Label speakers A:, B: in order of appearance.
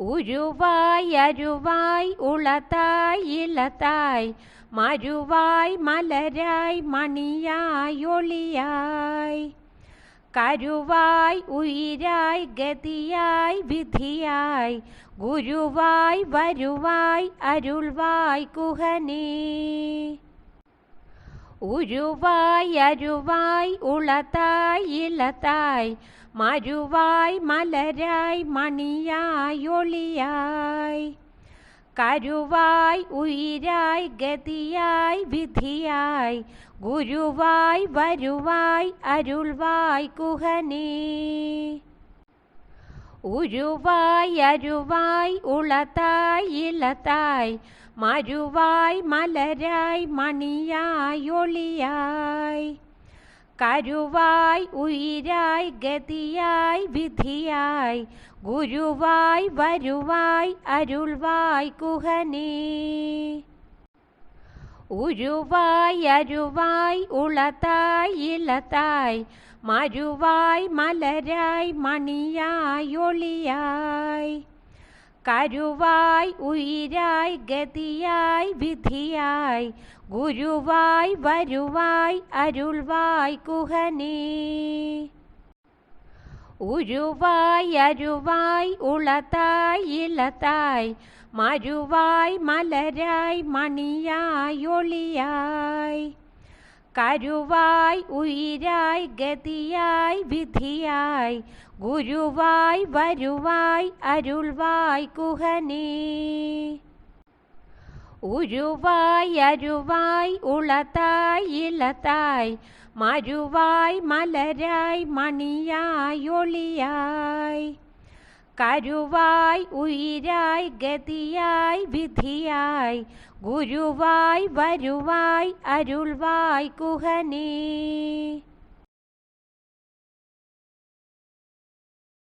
A: ഉരുവായി അരുവായി ഉളതായി ഇളതായി മരുവായി മലരായി മണിയായി ഒളിയായി. കരുവായി ഉയിരായി ഗതിയായി വിധിയായി ഗുരുവായി വരുവായി അരുൾവായി കുഹനേ. ഉരുവായി അരുവായി ഉളതായി ഇളതായി മരുവായി മലരായി മണിയായി ഒളിയായി. കരുവായി ഉയിരായി ഗതിയായി വിധിയായി. ഗുരുവായി വരുവായി അരുൾവായി കുഹനേ. ഉരുവായി അരുവായി ഉളതായി ഇളതായി മരുവായി മലരായി മണിയായി ഒളിയായി. കരുവായി ഉയിരായി ഗതിയായി വിധിയായി ഗുരുവായി വരുവായി അരുൾവായി കുഹനേ. ഉരുവായി അരുവായി ഉളതായി ഇളതായി മരുവായി മലരായി മണിയായി ഒളിയായി. കരുവായി ഉയിരായി ഗതിയായി വിധിയായി ഗുരുവായി വരുവായി അരുൾവായി കുഹനീ. ഉരുവായി അരുവായി ഉളതായി ഇളതായി മരുവായി മലരായി മണിയായി ഒളിയായി. കരുവായി ഉയിരായി ഗതിയായി വിധിയായി ഗുരുവായി വരുവായി അരുൾവായി കുഹനീ. ഉരുവായി അരുവായി ഉളതായി ഇളതായി മരുവായി മലരായി മണിയായി ഒളിയായി. കരുവായി ഉയിരായി ഗതിയായി വിധിയായി ഗുരുവായി വരുവായി അരുൾവായി കുഹനേ.